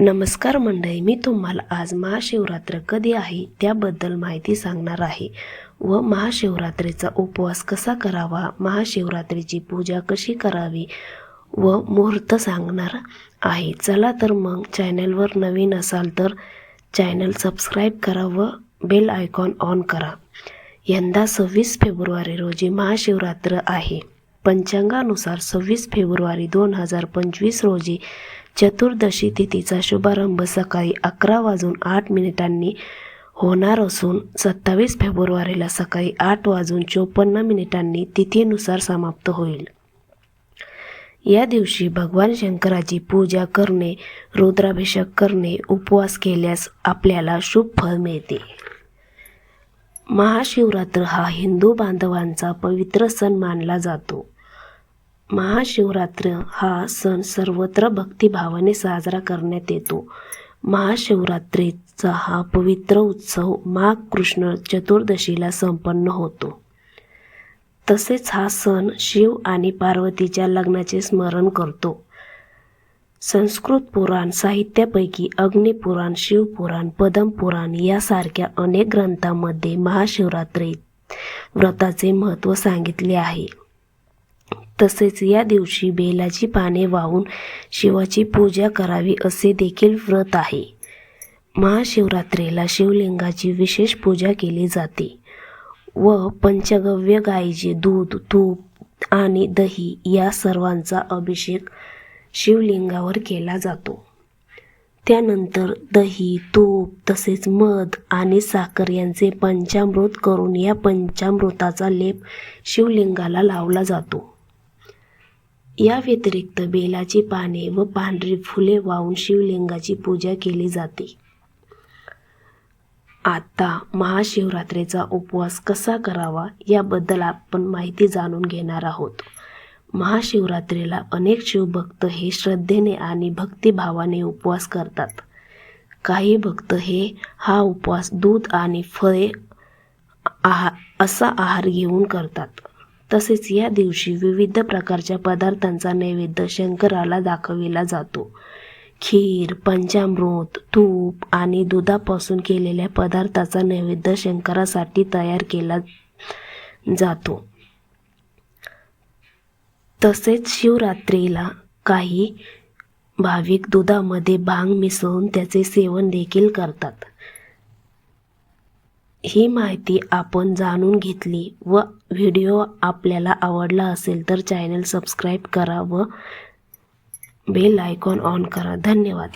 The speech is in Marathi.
नमस्कार मंडळी मी तुम्हाला आज महाशिवरात्र कधी आहे त्याबद्दल माहिती सांगणार आहे. व महाशिवरात्रीचा उपवास कसा करावा महाशिवरात्रीची पूजा कशी करावी व मुहूर्त सांगणार आहे. चला तर मग चॅनलवर नवीन असाल तर चॅनल सबस्क्राईब करा व बेल आयकॉन ऑन करा. यंदा सव्वीस फेब्रुवारी रोजी महाशिवरात्र आहे. पंचांगानुसार सव्वीस फेब्रुवारी दोन हजार पंचवीस रोजी चतुर्दशी तिथीचा शुभारंभ सकाळी अकरा वाजून आठ मिनिटांनी होणार असून सत्तावीस फेब्रुवारीला सकाळी आठ वाजून चोपन्न मिनिटांनी तिथीनुसार समाप्त होईल. या दिवशी भगवान शंकराची पूजा करणे रुद्राभिषेक करणे उपवास केल्यास आपल्याला शुभ फळ मिळते. महाशिवरात्र हा हिंदू बांधवांचा पवित्र सण मानला जातो. महाशिवरात्र हा सण सर्वत्र भक्तिभावाने साजरा करण्यात येतो. महाशिवरात्रीचा हा पवित्र उत्सव माघ कृष्ण चतुर्दशीला संपन्न होतो. तसेच हा सण शिव आणि पार्वतीच्या लग्नाचे स्मरण करतो. संस्कृत पुराण साहित्यापैकी अग्निपुराण शिवपुराण पद्मपुराण यासारख्या अनेक ग्रंथांमध्ये महाशिवरात्री व्रताचे महत्त्व सांगितले आहे. तसेच या दिवशी बेलाची पाने वाहून शिवाची पूजा करावी असे देखील व्रत आहे. महाशिवरात्रीला शिवलिंगाची विशेष पूजा केली जाते व पंचगव्य गायीचे दूध तूप आणि दही या सर्वांचा अभिषेक शिवलिंगावर केला जातो. त्यानंतर दही तूप तसेच मध आणि साखर यांचे पंचामृत करून या पंचामृताचा लेप शिवलिंगाला लावला जातो. या व्यतिरिक्त बेलाची पाने व पांढरी फुले वाहून शिवलिंगाची पूजा केली जाते. आता महाशिवरात्रीचा उपवास कसा करावा याबद्दल आपण माहिती जाणून घेणार आहोत. महाशिवरात्रीला अनेक शिवभक्त हे श्रद्धेने आणि भक्तिभावाने उपवास करतात. काही भक्त हे हा उपवास दूध आणि फळे आहा असा आहार घेऊन करतात. तसेच या दिवशी विविध प्रकारच्या पदार्थांचा नैवेद्य शंकराला दाखविला जातो. खीर पंचामृत तूप आणि दुधापासून केलेल्या पदार्थाचा नैवेद्य शंकरासाठी तयार केला जातो. तसेच शिवरात्रीला काही भाविक दुधामध्ये भांग मिसळून त्याचे सेवन देखील करतात. ही माहिती आपण जाणून घेतली व व्हिडिओ आपल्याला आवडला असेल तर चॅनल सबस्क्राईब करा व बेल आयकॉन ऑन करा. धन्यवाद.